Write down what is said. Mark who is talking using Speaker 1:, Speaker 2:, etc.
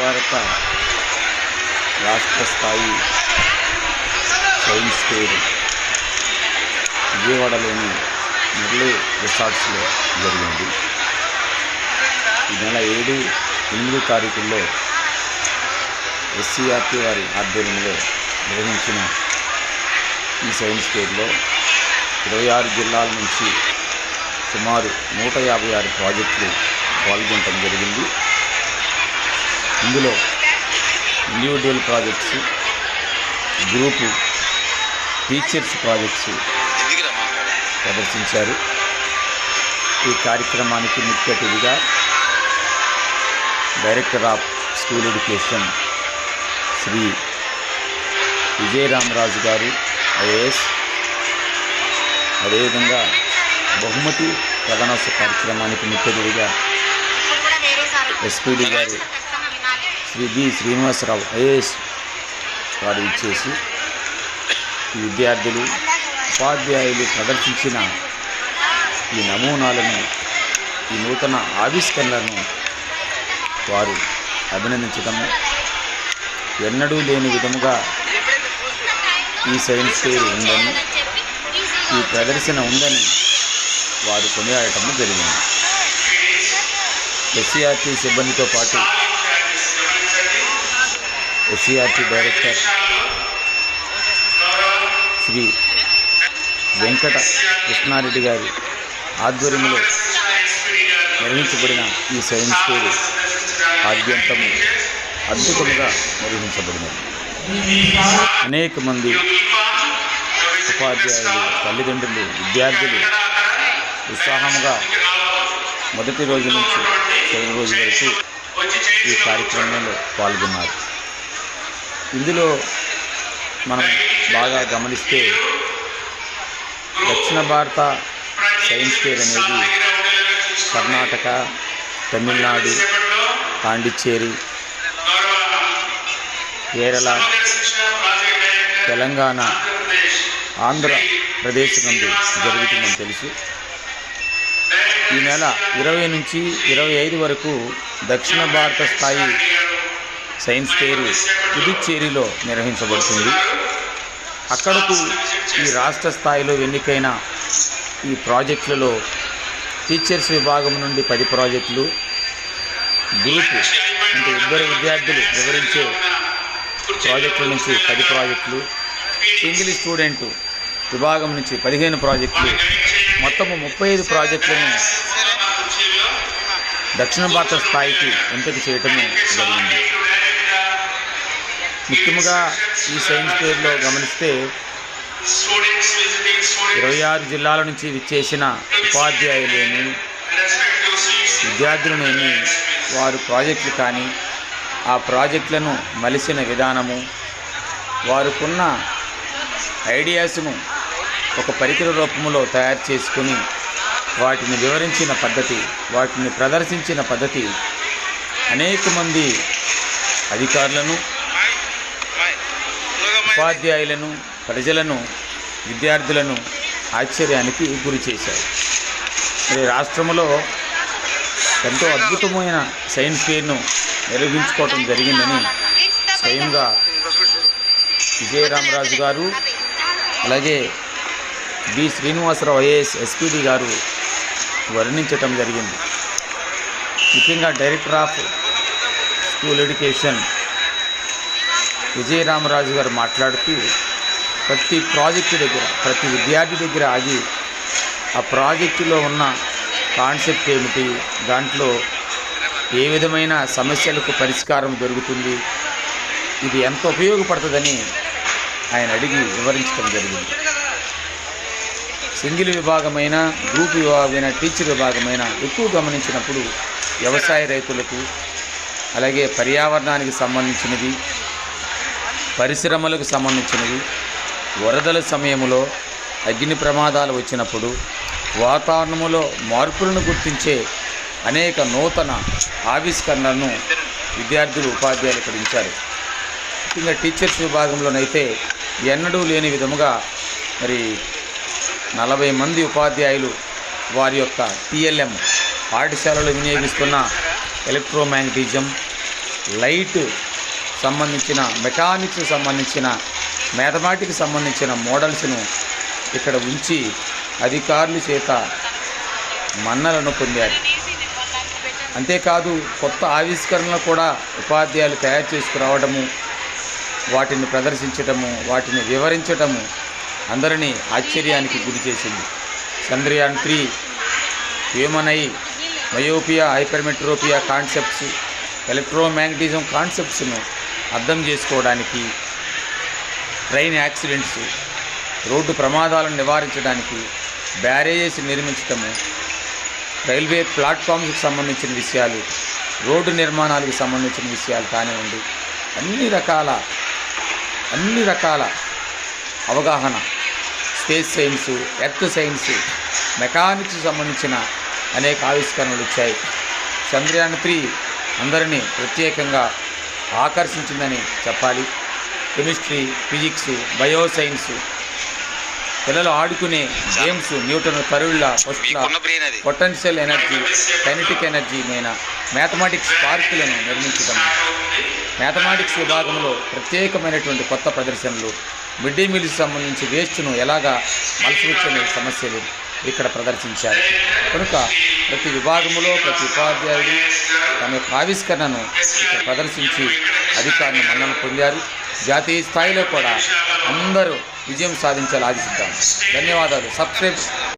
Speaker 1: భారత రాష్ట్ర స్థాయి సైన్స్ ఫెయిర్ విజయవాడలోని మురళీ రిసార్ట్స్లో జరిగింది. ఈ నెల ఏడు ఎనిమిది తారీఖుల్లో ఎస్సీఆర్టీ వారి ఆధ్వర్యంలో నిర్వహించిన ఈ సైన్స్ ఫెయిర్లో ఇరవై ఆరు జిల్లాల నుంచి సుమారు నూట యాభై ఆరు ప్రాజెక్టులు పాల్గొనడం జరిగింది. ఇందులో individual projects group teachers projects ప్రదర్శించారు. ఈ కార్యక్రమానికి ముఖ్య అతిథిగా director of school education Shri Vijayaramaraju గారు ఐఏఎస్. అదేవిధంగా బహుమతి ప్రధానోత్సవ కార్యక్రమానికి ముఖ్య అతిథిగా ఎస్పీడి గారు శ్రీ బి శ్రీనివాసరావు ఐఏఎస్ వారు ఇచ్చేసి విద్యార్థులు ఉపాధ్యాయులు ప్రదర్శించిన ఈ నమూనాలను ఈ నూతన ఆవిష్కరణలను వారు అభినందించడము ఎన్నడూ లేని విధముగా ఈ సైన్స్ ఫెయిర్ ఉందని ఈ ప్రదర్శన ఉందని వారు కొనియాడటం జరిగింది. ఎస్సీఆర్టీ సిబ్బందితో పాటు ఎస్సీఆర్టీ డైరెక్టర్ శ్రీ వెంకట కృష్ణారెడ్డి గారి ఆధ్వర్యంలో నిర్మించబడిన ఈ సైన్స్ స్కూల్ ఆద్యంతము అద్భుతంగా నిర్వహించబడినది అనేక మంది ఉపాధ్యాయులు తల్లిదండ్రులు విద్యార్థులు ఉత్సాహంగా మొదటి రోజు నుంచి చివరి రోజు వరకు ఈ కార్యక్రమంలో పాల్గొన్నారు. ఇందులో మనం బాగా గమనిస్తే దక్షిణ భారత సైన్స్ ఫేర్ అనేది కర్ణాటక తమిళనాడు పాండిచ్చేరి కేరళ తెలంగాణ ఆంధ్రప్రదేశ్ నుండి జరుగుతుందని తెలుసు. ఈ నెల ఇరవై నుంచి ఇరవై ఐదు వరకు దక్షిణ భారత స్థాయి సైన్స్ ఫెయిర్ పుదుచ్చేరిలో నిర్వహించబడుతుంది. అక్కడకు ఈ రాష్ట్ర స్థాయిలో ఎన్నికైన ఈ ప్రాజెక్టులలో టీచర్స్ విభాగం నుండి పది ప్రాజెక్టులు గ్రూప్ అంటే ఇద్దరు విద్యార్థులు వివరించే ప్రాజెక్టుల నుంచి పది ప్రాజెక్టులు సింగిల్ స్టూడెంట్ విభాగం నుంచి పదిహేను ప్రాజెక్టులు మొత్తము ముప్పై ఐదు ప్రాజెక్టులను దక్షిణ భారత స్థాయికి ఎంపిక చేయటము జరిగింది. ముఖ్యంగా ఈ సైన్స్ ఫేర్లో గమనిస్తే ఇరవై ఆరు జిల్లాల నుంచి విచ్చేసిన ఉపాధ్యాయులేమి విద్యార్థులనేమి వారు ప్రాజెక్టులు కానీ ఆ ప్రాజెక్టులను మలిసిన విధానము వారుకున్న ఐడియాస్ను ఒక పరికర రూపంలో తయారు చేసుకుని వాటిని వివరించిన పద్ధతి వాటిని ప్రదర్శించిన పద్ధతి అనేక మంది అధికారులను ఉపాధ్యాయులను ప్రజలను విద్యార్థులను ఆశ్చర్యానికి గురి చేశారు. మరి రాష్ట్రంలో ఎంతో అద్భుతమైన సైన్స్ ఫేర్ను నిర్వహించుకోవటం జరిగిందని స్వయంగా విజయరామరాజు గారు అలాగే బి. శ్రీనివాసరావు ఐఏఎస్ ఎస్పీడి గారు వర్ణించటం జరిగింది. ముఖ్యంగా director of school education Vijayaramaraju గారు మాట్లాడుతూ ప్రతి ప్రాజెక్టు దగ్గర ప్రతి విద్యార్థి దగ్గర ఆగి ఆ ప్రాజెక్టులో ఉన్న కాన్సెప్ట్ ఏమిటి? దాంట్లో ఏ విధమైన సమస్యలకు పరిష్కారం దొరుకుతుంది? ఇది ఎంత ఉపయోగపడుతుందని ఆయన అడిగి వివరించడం జరిగింది. సింగిల్ విభాగమైన గ్రూప్ విభాగమైన టీచర్ విభాగమైన ఎక్కువ గమనించినప్పుడు వ్యవసాయ రైతులకు అలాగే పర్యావరణానికి సంబంధించినది పరిశ్రమలకు సంబంధించినవి. వరదల సమయంలో అగ్ని ప్రమాదాలు వచ్చినప్పుడు వాతావరణంలో మార్పులను గుర్తించే అనేక నూతన ఆవిష్కరణలను విద్యార్థులు ఉపాధ్యాయులు ఇక్కడ ముఖ్యంగా టీచర్స్ విభాగంలోనైతే ఎన్నడూ లేని విధముగా మరి నలభై మంది ఉపాధ్యాయులు వారి యొక్క టీఎల్ఎం పాఠశాలలో వినియోగిస్తున్న ఎలక్ట్రోమాగ్నటిజం లైట్ సంబంధించిన మెకానిక్స్ సంబంధించిన మ్యాథమెటిక్స్ సంబంధించిన మోడల్స్ను ఇక్కడ ఉంచి అధికారుల చేత మన్నలను పొందారు. అంతేకాదు కొత్త ఆవిష్కరణలు కూడా ఉపాధ్యాయులు తయారు చేసుకురావడము వాటిని ప్రదర్శించటము వాటిని వివరించటము అందరినీ ఆశ్చర్యానికి గురి చేసింది. Chandrayaan three human eye myopia hypermetropia concepts electromagnetism కాన్సెప్ట్స్ను అర్థం చేసుకోవడానికి ట్రైన్ యాక్సిడెంట్స్ రోడ్డు ప్రమాదాలను నివారించడానికి బ్యారేజెస్ నిర్మించటము రైల్వే ప్లాట్ఫామ్స్కి సంబంధించిన విషయాలు రోడ్డు నిర్మాణాలకు సంబంధించిన విషయాలు కానివ్వండి అన్ని రకాల అన్ని రకాల అవగాహన space science earth science mechanics సంబంధించిన అనేక ఆవిష్కరణలు వచ్చాయి. చంద్రయాన్ త్రీ అందరినీ ప్రత్యేకంగా ఆకర్షించిందని చెప్పాలి. కెమిస్ట్రీ ఫిజిక్స్ బయో సైన్స్ పిల్లలు ఆడుకునే గేమ్స్ న్యూటన్ తరుళ్ళ ఫస్ట్ల పొటెన్షియల్ ఎనర్జీ కైనటిక్ ఎనర్జీ మీద మ్యాథమెటిక్స్ పార్కులను నిర్మించడం మ్యాథమెటిక్స్ విభాగంలో ప్రత్యేకమైనటువంటి కొత్త ప్రదర్శనలు. మిడ్ డే మీల్స్ సంబంధించి వేస్ట్ను ఎలాగా మలచవచ్చనే సమస్యలు. ఇక్కడ ప్రదర్శించారు. కనుక ప్రతి విభాగంలో ప్రతి ఉపాధ్యాయుడు తమ యొక్క ఆవిష్కరణను ఇక్కడ ప్రదర్శించి అధికారులు మన్నన పొందారు. జాతీయ స్థాయిలో కూడా అందరూ విజయం సాధించాలి ఆశిద్దాం. ధన్యవాదాలు. సబ్స్క్రైబ్